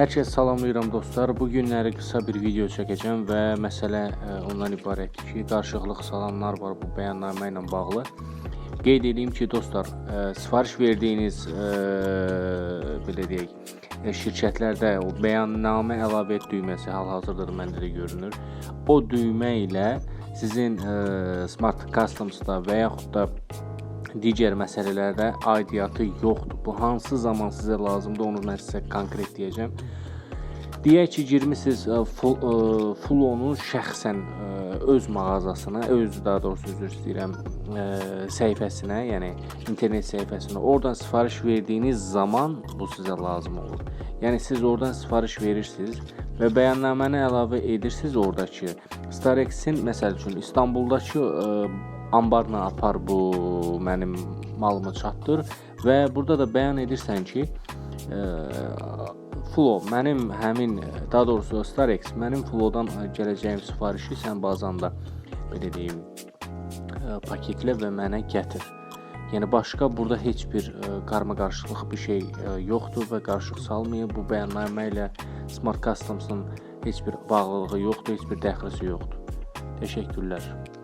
Hər kəs salamlayıram dostlar. Bu günləri qısa bir video çəkəcəm və məsələ ə, ondan ibarətdir ki, qarşılıqlı salanlar var bu bəyannamə ilə bağlı. Qeyd edeyim ki, dostlar, ə, sifariş verdiyiniz ə, belə deyək, şirkətlərdə o bəyannamə əlavə et düyməsi hal-hazırda da məndə də görünür. O düymə ilə sizin Smart Customs-da və yaxud da digər məsələlərdə aidiyyatı yoxdur. Bu hansı zaman sizə lazımdır, onu mən sizə konkret deyəcəm. Deyək ki, girmisiniz ə, full, ə, Fullonun şəxsən ə, öz mağazasına, öz daha doğrusu üzr istəyirəm, səhifəsinə, yəni internet səhifəsinə oradan sifariş verdiyiniz zaman bu sizə lazım olur. Yəni siz oradan sifariş verirsiniz və bəyannaməni əlavə edirsiniz oradakı Starexin məsəl üçün İstanbuldakı ə, ambarla apar bu mənim malımı çatdır və burada da bəyan edirsən ki, ə, Flow mənim həmin daha doğrusu Starex mənim Flowdan gələcəyim sifarişi sən bazanda belə deyim ə, paketlə və mənə gətir. Yəni başqa burada heç bir ə, qarma-qarışıqlıq bir şey ə, yoxdur və qarışıq salmayın. Bu bəyannamə ilə Smart Customs-ın heç bir bağlılığı yoxdur, heç bir dəxlisi yoxdur. Təşəkkürlər.